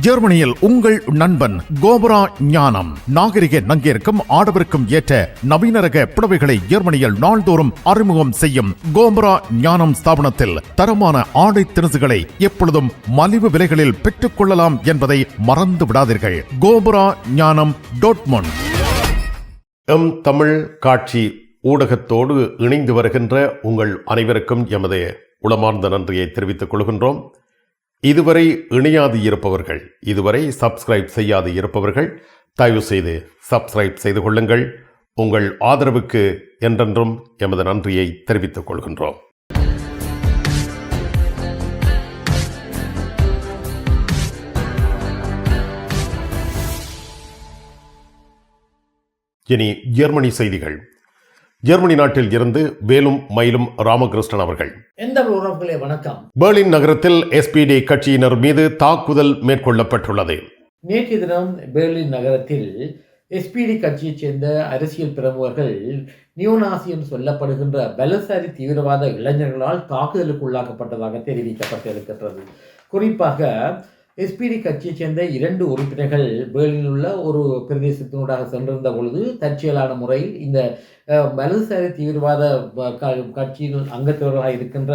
ஜெர்மனியில் உங்கள் நண்பன் கோபரா ஞானம். நாகரிக நங்கிற்கும் ஆடவருக்கும் ஏற்ற நவீன ரக புடவைகளை ஜெர்மனியில் நாள்தோறும் அறிமுகம் செய்யும் கோபரா ஞானம் ஸ்தாபனத்தில் தரமான ஆடை திணுசுகளை எப்பொழுதும் மலிவு விலைகளில் பெற்றுக் கொள்ளலாம் என்பதை மறந்து விடாதீர்கள். கோபரா ஞானம் டோட்மோன் எம் தமிழ் காட்சி ஊடகத்தோடு இணைந்து வருகின்ற உங்கள் அனைவருக்கும் எமது உளமார்ந்த நன்றியை தெரிவித்துக் கொள்கின்றோம். இதுவரை இணையாது இருப்பவர்கள் இதுவரை சப்ஸ்கிரைப் செய்யாது இருப்பவர்கள் தயவு செய்து சப்ஸ்கிரைப் செய்து கொள்ளுங்கள். உங்கள் ஆதரவுக்கு என்றென்றும் எமது நன்றியை தெரிவித்துக் கொள்கின்றோம். இனி ஜெர்மனி செய்திகள். ஜெர்மனி நாட்டில் இருந்து வேலும் மயிலும் ராமகிருஷ்ணன் அவர்கள். எந்த உறவுகளே வணக்கம். பெர்லின் நகரத்தில் எஸ்பிடி கட்சியினர் மீது தாக்குதல் மேற்கொள்ளப்பட்டுள்ளது. நேற்றைய தினம் பெர்லின் நகரத்தில் எஸ்பிடி கட்சியைச் சேர்ந்த அரசியல் பிரமுகர்கள் நியோனாசி என்று சொல்லப்படுகின்ற பலசாரி தீவிரவாத இளைஞர்களால் தாக்குதலுக்கு உள்ளாக்கப்பட்டதாக தெரிவிக்கப்பட்டிருக்கின்றது. குறிப்பாக எஸ்பிடி கட்சியைச் சேர்ந்த இரண்டு உறுப்பினர்கள் பேர்லில் உள்ள ஒரு பிரதேசத்தினூடாக சென்றிருந்த பொழுது தற்செயலான முறையில் இந்த வலதுசாரி தீவிரவாத க- கட்சியின் அங்கத்தவர்களாக இருக்கின்ற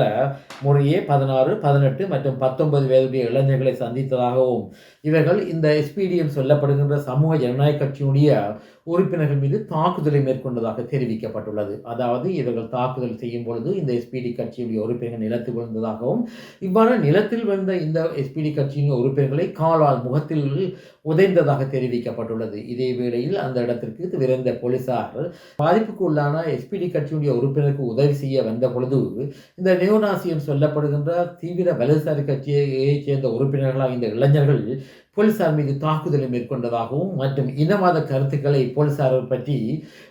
முறையே பதினாறு பதினெட்டு மற்றும் பத்தொன்பது வயதுடைய இளைஞர்களை சந்தித்ததாகவும் இவர்கள் இந்த எஸ்பிடிஎம் சொல்லப்படுகின்ற சமூக ஜனநாயக கட்சியினுடைய உறுப்பினர்கள் மீது தாக்குதலை மேற்கொண்டதாக தெரிவிக்கப்பட்டுள்ளது. அதாவது இவர்கள் தாக்குதல் செய்யும் பொழுது இந்த எஸ்பிடி கட்சியுடைய உறுப்பினர்கள் நிலத்தில் விழுந்ததாகவும் இவ்வாறு நிலத்தில் விழுந்த இந்த எஸ்பிடி கட்சியின் உறுப்பினர்களை காலால் முகத்தில் உதைந்ததாக தெரிவிக்கப்பட்டுள்ளது. இதே வேளையில் அந்த இடத்திற்கு விரைந்த போலீசார் பாதிப்புக்கு உள்ளான எஸ்பிடி கட்சியுடைய உறுப்பினருக்கு உதவி செய்ய வந்த பொழுது இந்த நியோநாசியம் சொல்லப்படுகின்ற தீவிர வலதுசாரி கட்சியை சேர்ந்த உறுப்பினர்களாக இந்த இளைஞர்கள் போலீசார் மீது தாக்குதலை மேற்கொண்டதாகவும் மற்றும் இனவாத கருத்துக்களை போலீசார் பற்றி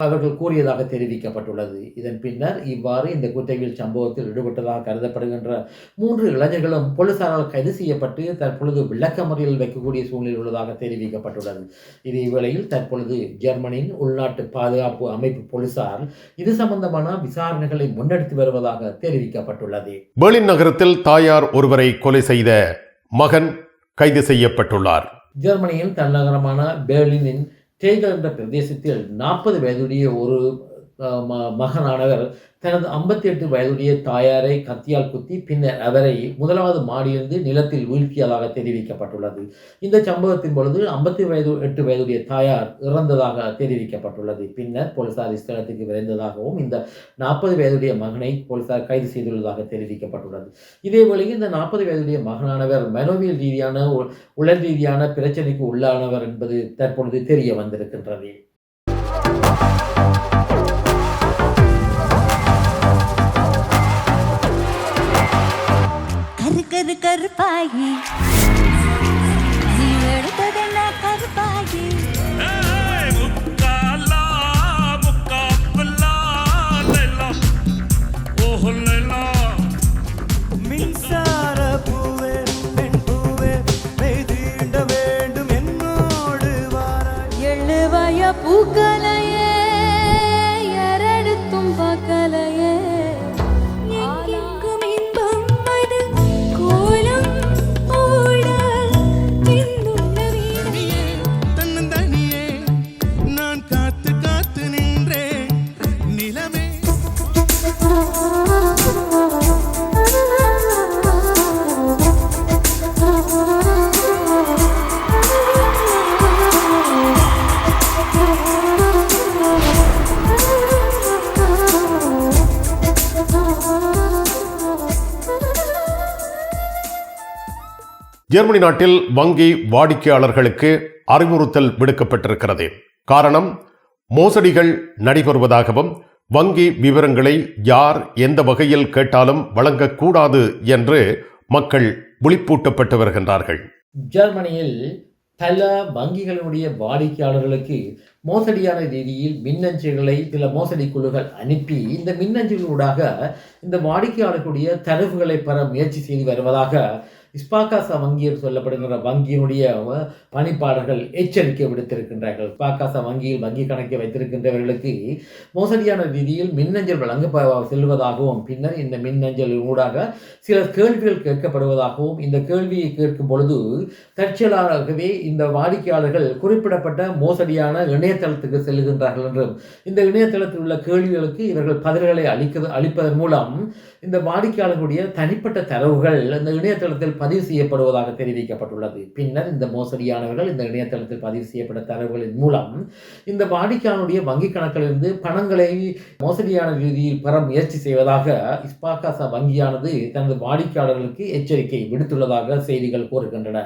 அவர்கள் கூறியதாக தெரிவிக்கப்பட்டுள்ளது. இதன் பின்னர் இவ்வாறு இந்த குற்றவியல் சம்பவத்தில் ஈடுபட்டதாக கருதப்படுகின்ற மூன்று இளைஞர்களும் போலீசாரால் கைது செய்யப்பட்டு தற்பொழுது விளக்கமறியல் வைக்கக்கூடிய சூழ்நிலை உள்ளதாக தெரிவிக்கப்பட்டுள்ளது. இதே வேளையில் தற்பொழுது ஜெர்மனியின் உள்நாட்டு பாதுகாப்பு அமைப்பு போலீசார் இது சம்பந்தமான விசாரணைகளை முன்னெடுத்து வருவதாக தெரிவிக்கப்பட்டுள்ளது. பெர்லின் நகரத்தில் தாயார் ஒருவரை கொலை செய்த மகன் கைது செய்யப்பட்டுள்ளார். ஜெர்மனியின் தலைநகரமான பெர்லினின் டேகல் என்ற பிரதேசத்தில் நாற்பது வயதுடைய ஒரு மகனானவர் தனது ஐம்பத்தி எட்டு வயதுடைய தாயாரை கத்தியால் குத்தி பின்னர் அவரை முதலாவது மாடியிலிருந்து நிலத்தில் வீழ்த்தியதாக தெரிவிக்கப்பட்டுள்ளது. இந்த சம்பவத்தின் பொழுது ஐம்பத்தி வயது எட்டு வயதுடைய தாயார் இறந்ததாக தெரிவிக்கப்பட்டுள்ளது. பின்னர் போலீசார் ஸ்தலத்துக்கு விரைந்ததாகவும் இந்த நாற்பது வயதுடைய மகனை போலீசார் கைது செய்துள்ளதாக தெரிவிக்கப்பட்டுள்ளது. இதே வேளையில் இந்த நாற்பது வயதுடைய மகனானவர் மனோவியல் ரீதியான உ- உடல் ரீதியான பிரச்சனைக்கு உள்ளானவர் என்பது தற்பொழுது தெரிய வந்திருக்கின்றது. கரு கரு கருப்பாயி. நீ எடுத்ததெல்லாம் கருப்பாயி? முக்காலா முக்காப்புலா லைலா. ஓஹோ லைலா. மின்சார பூவே பெண் பூவே மெய்தீண்ட வேண்டும் என்னோடு வாராய். எழுவய பூக்கலையே யாரெடுத்தும் பார்க்கலையே. ஜெர்மனி நாட்டில் வங்கி வாடிக்கையாளர்களுக்கு அறிவுறுத்தல் விடுக்கப்பட்டிருக்கிறது. காரணம் மோசடிகள் நடைபெறுவதாகவும் வங்கி விவரங்களை யார் எந்த வகையில் கேட்டாலும் வழங்கக்கூடாது என்று மக்கள் விழிப்பூட்டப்பட்டு வருகின்றார்கள். ஜெர்மனியில் பல வங்கிகளினுடைய வாடிக்கையாளர்களுக்கு மோசடியான ரீதியில் மின்னஞ்சல்களை சில மோசடி குழுக்கள் அனுப்பி இந்த மின்னஞ்சலூடாக இந்த வாடிக்கையாளர்களுடைய தரவுகளை பெற முயற்சி செய்து வருவதாக இஸ்பாகாசா வங்கி என்று சொல்லப்படுகின்ற வங்கியினுடைய பணிப்பாளர்கள் எச்சரிக்கை விடுத்திருக்கின்றார்கள். இஸ்பாகாசா வங்கியில் வங்கி கணக்கை வைத்திருக்கின்றவர்களுக்கு மோசடியான ரீதியில் மின்னஞ்சல் வழங்க செல்வதாகவும் பின்னர் இந்த மின்னஞ்சல் ஊடாக சில கேள்விகள் கேட்கப்படுவதாகவும் இந்த கேள்வியை கேட்கும் பொழுது தற்செயலாகவே இந்த வாடிக்கையாளர்கள் குறிப்பிடப்பட்ட மோசடியான இணையதளத்துக்கு செல்லுகின்றார்கள் என்றும் இந்த இணையதளத்தில் உள்ள கேள்விகளுக்கு இவர்கள் பதில்களை அளிக்க அளிப்பதன் மூலம் இந்த வாடிக்கையாளர்களுடைய தனிப்பட்ட தரவுகள் இந்த இணையதளத்தில் பதிவு செய்யப்படுவதாக தெரிவிக்கப்பட்டுள்ளது. பின்னர் இந்த மோசடியானவர்கள் இந்த இணையதளத்தில் பதிவு செய்யப்பட்ட தரவுகளின் மூலம் இந்த வாடிக்கையாளருடைய வங்கிக் கணக்கிலிருந்து பணங்களை மோசடியான ரீதியில் பெற முயற்சி செய்வதாக இஸ்பாகாசா வங்கியானது தனது வாடிக்கையாளர்களுக்கு எச்சரிக்கை விடுத்துள்ளதாக செய்திகள் கூறுகின்றன.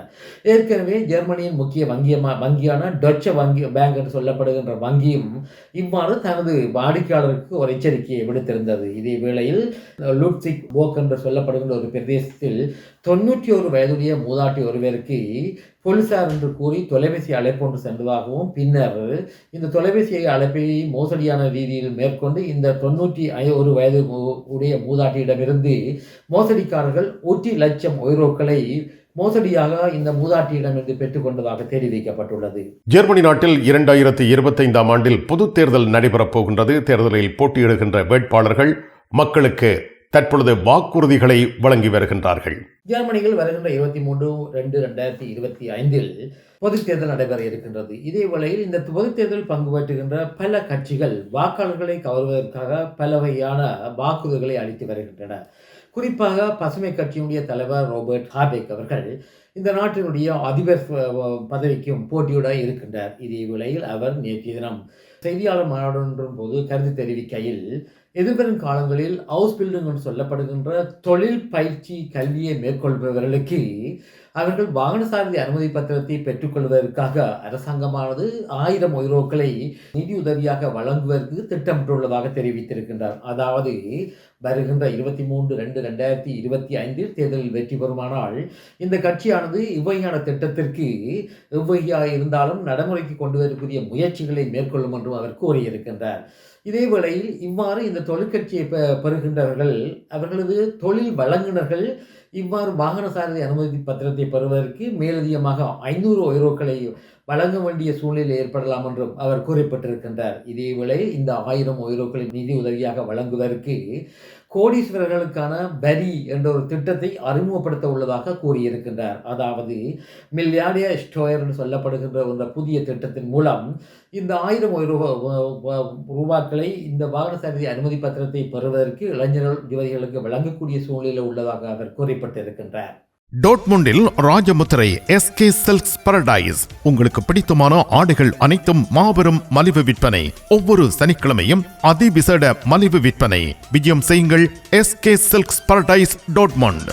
ஏற்கனவே ஜெர்மனியின் முக்கிய வங்கியமா வங்கியான டொச்ச வங்கி பேங்க் என்று சொல்லப்படுகின்ற வங்கியும் இவ்வாறு தனது வாடிக்கையாளருக்கு ஒரு எச்சரிக்கையை விடுத்திருந்தது. இதே வேளையில் லூட்சிக் போக் என்று சொல்லப்படுகின்ற ஒரு பிரதேசத்தில் தொண்ணூற்றி ஒரு வயதுடைய மூதாட்டி ஒருவருக்கு போலீசார் என்று கூறி தொலைபேசி அழைப்பு ஒன்று சென்றதாகவும் பின்னர் இந்த தொலைபேசி அழைப்பை மோசடியான ரீதியில் மேற்கொண்டு இந்த தொண்ணூற்றி ஐ- ஒரு வயது உடைய மூதாட்டியிடமிருந்து மோசடிக்காரர்கள் ஒற்றி லட்சம் ஒய்ரோக்களை மோசடியாக இந்த மூதாட்டியிடமிருந்து பெற்றுக்கொண்டதாக தெரிவிக்கப்பட்டுள்ளது ஜெர்மனி நாட்டில் இரண்டாயிரத்தி இருபத்தைந்தாம் ஆண்டில் பொது தேர்தல் நடைபெறப் போகின்றது. தேர்தலில் போட்டியிடுகின்ற வேட்பாளர்கள் மக்களுக்கு தற்பொழுது வாக்குறுதிகளை வழங்கி வருகின்றார்கள். ஜெர்மனியில் வருகின்ற இருபத்தி மூன்று ரெண்டு ரெண்டாயிரத்தி இருபத்தி ஐந்தில் பொதுத் தேர்தல் நடைபெற இருக்கின்றது. இதே வேளையில் இந்த பொதுத் தேர்தலில் பங்கு பெற்றுகின்ற பல கட்சிகள் வாக்காளர்களை கவர்வதற்காக பல வகையான வாக்குறுதிகளை அளித்து வருகின்றன. குறிப்பாக பசுமை கட்சியினுடைய தலைவர் ரோபர்ட் ஹாபேக் அவர்கள் இந்த நாட்டினுடைய அதிபர் பதவிக்கும் போட்டியோட இருக்கின்றார். இதே வேளையில் அவர் நேற்றைய தினம் செய்தியாளர் மாநாடு போது கருத்து தெரிவிக்கையில் எதிர்வரும் காலங்களில் ஹவுஸ் பில்டிங் என்று சொல்லப்படுகின்ற தொழில் பயிற்சி கல்வியை மேற்கொள்பவர்களுக்கு அவர்கள் வாகன சாரதி அனுமதி பத்திரத்தை பெற்றுக்கொள்வதற்காக அரசாங்கமானது ஆயிரம் ஒய்ரோக்களை நிதியுதவியாக வழங்குவதற்கு திட்டமிட்டுள்ளதாக தெரிவித்திருக்கின்றார். அதாவது வருகின்ற இருபத்தி மூன்று ரெண்டு ரெண்டாயிரத்தி இருபத்தி ஐந்தில் தேர்தலில் வெற்றி பெறுமானால் இந்த கட்சியானது இவ்வகையான திட்டத்திற்கு எவ்வகையாக இருந்தாலும் நடைமுறைக்கு கொண்டு வரக்கூடிய முயற்சிகளை மேற்கொள்ளும் என்றும் அவர் கூறியிருக்கின்றார். இதே வேளையில் இவ்வாறு இந்த தொழிற்கட்சியை பெ பெறுகின்றவர்கள் அவர்களது தொழில் வழங்குனர்கள் இவ்வாறு வாகன சாரதி அனுமதி பத்திரத்தை பெறுவதற்கு மேலதிகமாக ஐநூறு ஒய்ரோக்களை வழங்க வேண்டிய சூழ்நிலை ஏற்படலாம் என்றும் அவர் குறிப்பிட்டிருக்கின்றார் இதேவேளை இந்த ஆயிரம் ஒய்ரோக்களை நிதி உதவியாக வழங்குவதற்கு கோடீஸ்வரர்களுக்கான பரி என்ற ஒரு திட்டத்தை அறிமுகப்படுத்த உள்ளதாக கூறியிருக்கின்றார். அதாவது மில்லியாடியா ஸ்டோயர் என்று சொல்லப்படுகின்ற இந்த புதிய திட்டத்தின் மூலம் இந்த ஆயிரம் ரூபா ரூபாக்களை இந்த வாகன சாரதி அனுமதி பத்திரத்தை பெறுவதற்கு இளைஞர்கள் யுவதிகளுக்கு வழங்கக்கூடிய சூழ்நிலை உள்ளதாக அவர் குறிப்பிட்டிருக்கின்றார். டோட்முண்டில் ராஜமுத்திரை எஸ்கே செல்ஸ் பரடைஸ் உங்களுக்கு பிடித்தமான ஆடைகள் அனைத்தும் மாபெரும் மலிவு விற்பனை. ஒவ்வொரு சனிக்கிழமையும் அதிவிசேட மலிவு விற்பனை. விஜயம் செய்யுங்கள் எஸ்கே சில்க்ஸ் பரடைஸ் டோட்மண்ட்.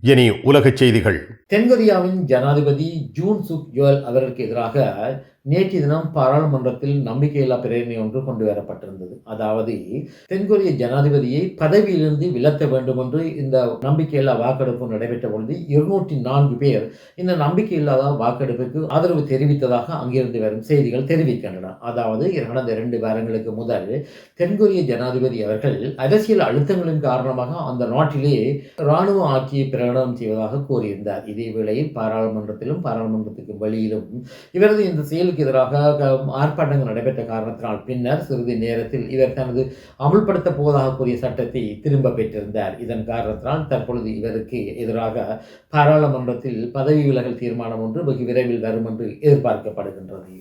இனி உலகச் செய்திகள். தென்கொரியாவின் ஜனாதிபதி ஜூன் சுக் யோல் அவர்களுக்கு எதிராக நேற்று தினம் பாராளுமன்றத்தில் நம்பிக்கையில்லா பிரேரணை ஒன்று கொண்டு வரப்பட்டிருந்தது. அதாவது தென்கொரிய ஜனாதிபதியை பதவியிலிருந்து விலத்த வேண்டும் என்று இந்த நம்பிக்கையில்லா வாக்கெடுப்பு நடைபெற்ற பொழுது இருநூற்றி நான்கு பேர் இந்த நம்பிக்கையில்லாத வாக்கெடுப்புக்கு ஆதரவு தெரிவித்ததாக அங்கிருந்து வரும் செய்திகள் தெரிவிக்கின்றன. அதாவது கடந்த இரண்டு வாரங்களுக்கு முதல் தென்கொரிய ஜனாதிபதி அவர்கள் அரசியல் அழுத்தங்களின் காரணமாக அந்த நாட்டிலே இராணுவ ஆட்சியை பிரகடனம் செய்வதாக கூறியிருந்தார். இதே வேளையில் பாராளுமன்றத்திலும் பாராளுமன்றத்துக்கு வெளியிலும் இவரது இந்த செயல் செயலுக்கு எதிராக ஆர்ப்பாட்டங்கள் நடைபெற்ற காரணத்தினால் பின்னர் சிறிது நேரத்தில் இவர் தனது அமுல்படுத்த போவதாக கூறிய சட்டத்தை திரும்ப பெற்றிருந்தார். இதன் காரணத்தினால் தற்பொழுது இவருக்கு எதிராக பாராளுமன்றத்தில் பதவி விலகல் தீர்மானம் ஒன்று வெகு விரைவில் வரும் என்று எதிர்பார்க்கப்படுகின்றது.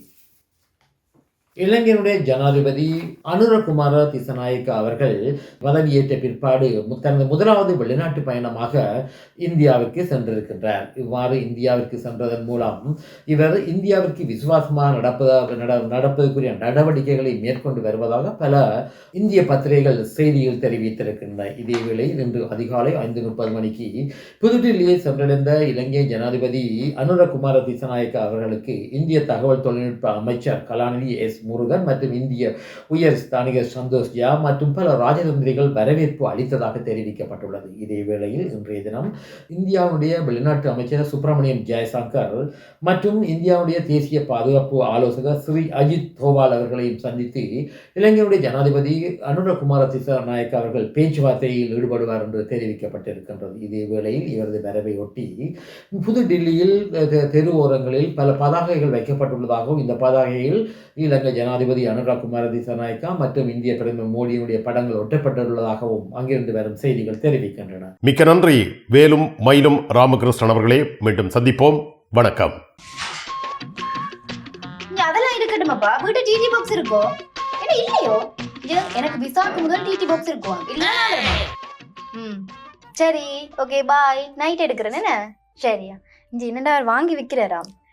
இலங்கையினுடைய ஜனாதிபதி அனுரகுமார திசநாயக்க அவர்கள் பதவியேற்ற பிற்பாடு தனது முதலாவது வெளிநாட்டு பயணமாக இந்தியாவிற்கு சென்றிருக்கின்றார். இவ்வாறு இந்தியாவிற்கு சென்றதன் மூலம் இவர் இந்தியாவிற்கு விசுவாசமாக நடப்பதாக நட நடப்பதற்குரிய நடவடிக்கைகளை மேற்கொண்டு வருவதாக பல இந்திய பத்திரிகைகள் செய்தியில் தெரிவித்திருக்கின்றன. இதேவேளை இன்று அதிகாலை ஐந்து முப்பது மணிக்கு புதுடில்லியை சென்றடைந்த இலங்கை ஜனாதிபதி அனுரகுமார திசநாயக்க அவர்களுக்கு இந்திய தகவல் தொழில்நுட்ப அமைச்சர் கலாநிதி எஸ். முருகன் மற்றும் இந்திய உயர் ஸ்தானிகர் சந்தோஷ் ஜா மற்றும் பல ராஜதந்திரிகள் வரவேற்பு அளித்ததாக தெரிவிக்கப்பட்டுள்ளது. இதே வேளையில் இன்றைய தினம் இந்தியாவுடைய வெளிநாட்டு அமைச்சர் சுப்பிரமணியம் ஜெயசங்கர் மற்றும் இந்தியாவுடைய தேசிய பாதுகாப்பு ஆலோசகர் ஸ்ரீ அஜித் தோவால் அவர்களையும் சந்தித்து இலங்கையுடைய ஜனாதிபதி அனுரகுமார திசாநாயக் அவர்கள் பேச்சுவார்த்தையில் ஈடுபடுவார் என்று தெரிவிக்கப்பட்டிருக்கின்றது. இதே வேளையில் இவரது வரவையொட்டி ஒட்டி புதுடில்லியில் தெரு ஓரங்களில் பல பதாகைகள் வைக்கப்பட்டுள்ளதாகவும் இந்த பதாகையில் இலங்கை ஜனாதிபதி அனுராகுமார திசாநாயக்கா மற்றும் இந்திய பிரதமர் மோடியினுடைய படங்கள் ஒட்டப்பட்டுள்ளதாகவும் அங்கிருந்து வரும் செய்திகள் தெரிவிக்கின்றன. மிக்க நன்றி. வேலும் மயிலும் ராமகிருஷ்ணன் அவர்களே மீண்டும் சந்திப்போம். வணக்கம். அதெல்லாம் இருக்கட்டுமாப்பா? வீட்டு டிடி பாக்ஸ் இருக்கோ? என்ன இல்லையோ? எனக்கு விசாக்கு முதல் டிடி பாக்ஸ் இருக்கும் இல்ல. ம். சரி ஓகே பாய் நைட் எடுக்கிறேன் என்ன? சரியா. இங்க என்னடா வாங்கி விக்கிறாராம்